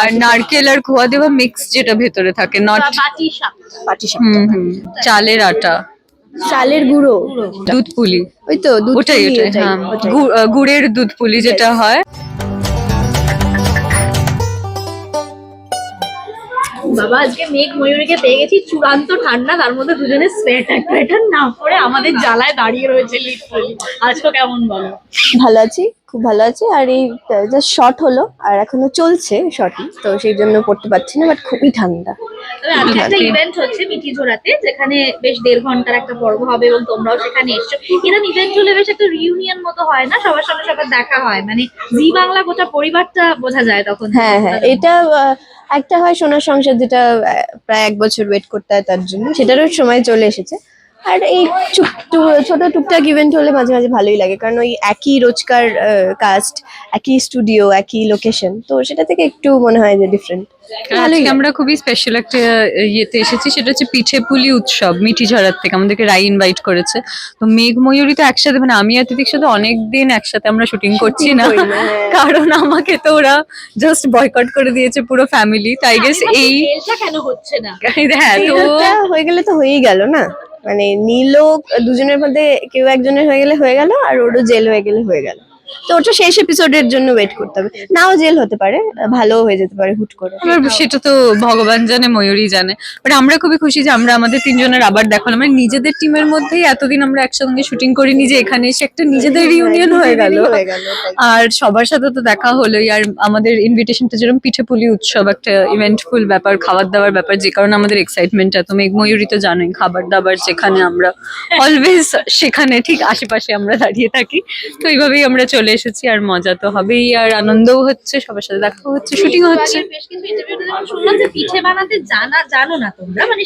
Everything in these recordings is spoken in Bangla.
আর নারকেল আর খোয়া দেওয়া মিক্স যেটা ভেতরে থাকে নট চালের আটা। চালের গুঁড়ো। দুধ পুলি। ওই তো দুধ ওটাই ওটাই হ্যাঁ গুড়ের দুধ পুলি যেটা হয়। বাবা আজকে মেঘ ময়ূরীকে পেয়ে গেছি চূড়ান্ত ঠান্ডা তার মধ্যে দুজনে সোয়েটার টোয়েটার না পরে আমাদের জ্বালায় দাঁড়িয়ে রয়েছে লিটারালি আজকে কেমন বলো? ভালো আছি? খুব ভালো আছে। আর এই জাস্ট শর্ট হলো আর এখনও চলছে শর্টই তো সেই জন্য পড়তে পারছি না বাট খুবই ঠান্ডা। আজকে একটা ইভেন্ট হচ্ছে মিঠি ঝোড়াতে যেখানে বেশ দেড় ঘণ্টার একটা পর্ব হবে এবং তোমরাও সেখানে এসছো। এরকম ইভেন্ট হলে বেশ একটা রিউনিয়ন মতো হয় না? সবার সঙ্গে সবার দেখা হয়। মানে জি বাংলা গোটা পরিবারটা বোঝা যায় তখন। হ্যাঁ হ্যাঁ এটা একটা হয় সোনার সংসার যেটা প্রায় এক বছর ওয়েট করতে হয় তার জন্য। সেটারও সময় চলে এসেছে। আর এই ছোট টুকটাক ইভেন্ট হলে মাঝে মাঝে ভালোই লাগে কারণ ওই একই রোজকার কাস্ট একই স্টুডিও একই লোকেশন তো সেটা থেকে একটু মনে হয় যে ডিফারেন্ট আজকে আমরা খুবই স্পেশাল একটা ইয়েতে এসেছি সেটা হচ্ছে পিঠে পুলি উৎসব মিঠি ঝরার থেকে আমাদেরকে রাই ইনভাইট করেছে। তো মেঘ ময়ূরী তো একসাথে মানে আমি আর তিতির সাথে অনেক দিন একসাথে আমরা শুটিং করছি না করি না, হ্যাঁ। কারণ আমাকে তো ওরা জাস্ট বয়কট করে দিয়েছে পুরো ফ্যামিলি তাই গেস এই কেন হচ্ছে না? হ্যাঁ তো হয়ে গেলে তো হয়েই গেল না? মানে নীলও দুজনের মধ্যে কেউ একজনের হয়ে গেলে হয়ে গেল আর ওরও জেল হয়ে গেলে হয়ে গেল। তো ওটা শেষ এপিসোডের জন্য ওয়েট করতে হবে। নাও জেল হতে পারে ভালো হয়ে যেতে পারে হুট করে। এবার সেটা তো ভগবান জানে ময়ূরী জানে। বাট আমরা খুবই খুশি যে আমরা আমাদের তিনজনের আবার দেখালাম মানে নিজেদের টিমের মধ্যেই এতদিন আমরা একসঙ্গে শুটিং করিনি যে এখানে এসে একটা নিজেদের রিউনিয়ন হয়ে গেল। হয়ে গেল। আর সবার সাথে তো দেখা হলোই। আর আমাদের ইনভিটেশনটা যেরকম পিঠে পুলি উৎসব একটা ইভেন্টফুল ব্যাপার খাবার দাবার ব্যাপার যে কারণে আমাদের এক্সাইটমেন্ট এত। মেঘ ময়ূরী তো জানোই খাবার দাবার যেখানে আমরা অলওয়েজ সেখানে ঠিক আশেপাশে আমরা দাঁড়িয়ে থাকি। তো এইভাবেই আমরা চলে এসেছি আর মজা তো হবেই আর আনন্দও হচ্ছে সবার সাথে দেখা হচ্ছে শুটিং হচ্ছে। বেশ কিছু ইন্টারভিউতে যেমন শুনলাম যে পিঠে বানাতে জানা জানো না তোমরা? মানে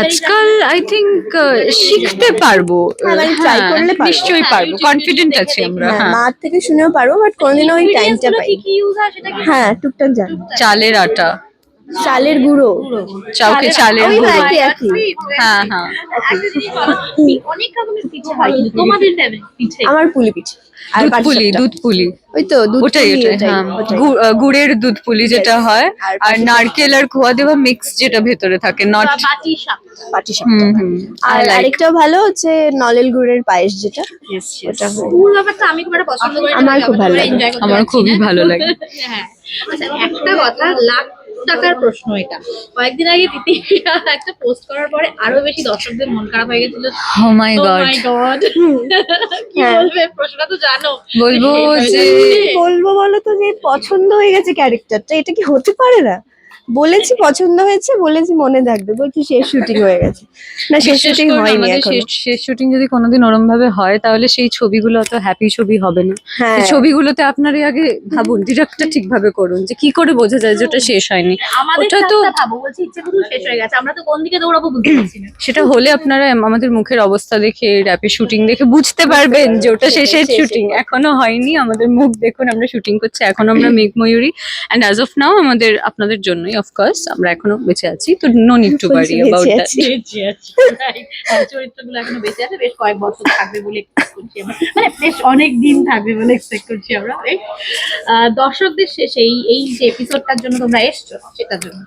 আজকাল আই থিঙ্ক শিখতে পারব। হ্যাঁ, মানে try হ্যাঁ, করলে নিশ্চয়ই পারব কনফিডেন্ট আছি আমরা। হ্যাঁ, মার থেকে শুনেও পারব বাট কোনোদিনও ওই টাইমটা পাই কি কি ইউজ হয় সেটা কি হ্যাঁ টুকটাক জানি। চালের আটা। চালের গুঁড়ো। চাউকে চালের গুঁড়ো। হ্যাঁ হ্যাঁ। অনেক রকমের পিঠে হয় তোমাদের পিঠে? আমার পুলি পিঠে। আর দুধ পুলি দুধ পুলি। ওই তো দুধ ওটাই ওটাই হ্যাঁ। গুড়ের দুধ পুলি যেটা হয়। আর নারকেল আর খোয়া দেওয়া মিক্স যেটা ভেতরে থাকে নট পাটি সাপটা। আর আরেকটাও ভালো হচ্ছে নলেল গুড়ের পায়েস যেটা। ওটা ভালো। ব্যাপারটা আমি খুব একটা পছন্দ করি আমার খুব ভালো লাগে। আমার খুবই ভালো লাগে। হ্যাঁ। আচ্ছা একটা কথা লাখ টাকার প্রশ্ন এটা। কয়েকদিন আগে দিদি একটা পোস্ট করার পরে আরও বেশি দর্শকদের মন খারাপ হয়ে গেছিল। Oh my Oh God my God! কি হ্যাঁ। বলবে? প্রশ্নটা তো জানো। বলব যে বলব বলো তো যে পছন্দ হয়ে গেছে ক্যারেক্টারটা এটা কি হতে পারে না? বলেছি পছন্দ হয়েছে বলেছি মনে থাকবে। বলছি শেষ শুটিং হয়ে গেছে। না শেষ শুটিং হয়নি এখন। শেষ শেষ শুটিং যদি কোনোদিন ওরম ভাবে হয় তাহলে সেই ছবিগুলো অত হ্যাপি ছবি হবে না। হ্যাঁ। সেই ছবিগুলোতে আপনারই আগে ভাবুন ডিরেক্টটা ঠিকভাবে করুন যে কি করে বোঝা যায় যে ওটা শেষ হয়নি। আমাদের ওটা তো ভাবো বলছি ইচ্ছে শেষ হয়ে গেছে। আমরা তো কোন দিকে দৌড়াবো বুঝতে পারছি না। সেটা হলে আপনারা আমাদের মুখের অবস্থা দেখে র্যাপের শুটিং দেখে বুঝতে পারবেন যে ওটা শেষের শেষের শুটিং এখনও হয়নি আমাদের মুখ দেখুন আমরা শুটিং করছি। এখন আমরা Megh Mayuri and as of now আমাদের আপনাদের জন্যই। অফকোর্স আমরা এখনও বেঁচে আছি তো নো নিড টু বেঁচে অ্যাবাউট দ্যাট। বেঁচে আছে চরিত্রগুলো এখনও বেঁচে আছে বেশ কয়েক বছর থাকবে বলে এক্সপেক্ট করছি আমরা। মানে বেশ অনেক দিন থাকবে বলে এক্সপেক্ট করছি আমরা দর্শকদের শেষে এই এই যে এপিসোডটার জন্য তোমরা এসছো সেটার জন্য।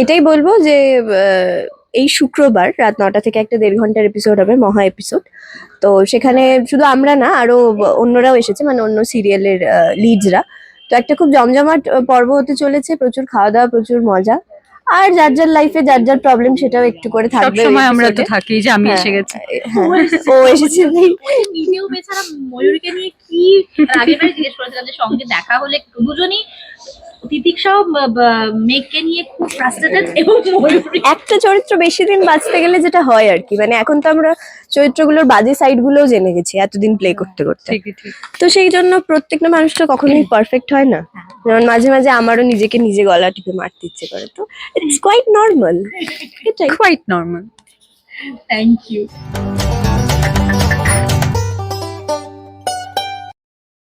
এটাই বলব যে আহ, এই শুক্রবার রাত নটা থেকে একটা দেড় ঘণ্টার এপিসোড হবে মহা এপিসোড তো সেখানে শুধু আমরা না আরও অন্যরাও এসেছে মানে অন্য সিরিয়ালের লিডসরা তো একটা খুব জমজমাট পর্ব হতে চলেছে। প্রচুর খাওয়া দাওয়া প্রচুর মজা। আর যার যার লাইফে যার যার প্রবলেম সেটাও একটু করে সব থাকবে সময় আমরা তো থাকি যে আমি হ্যাঁ, এসে গেছি। হ্যাঁ, ও এসেছে। নিজেও বেচারা ময়ূরকে নিয়ে কি আগে বারে জিজ্ঞেস করেছিলাম যে সঙ্গে দেখা হলে দুজনই তিতিক্ষাও মেঘকে নিয়ে খুব ফ্রাস্ট্রেটেড এবং একটা চরিত্র বেশি দিন বাঁচতে গেলে যেটা হয় আর কি। মানে এখন তো আমরা চরিত্রগুলোর বাজে সাইড গুলোও জেনে গেছি এতদিন প্লে করতে করতে। তো সেই জন্য প্রত্যেকটা মানুষ তো কখনোই পারফেক্ট হয় না। যেমন মাঝে মাঝে আমারও নিজেকে নিজে গলা টিপে মারতে ইচ্ছে করে তো ইটস কোয়াইট নর্মাল এটাই। Quite normal thank you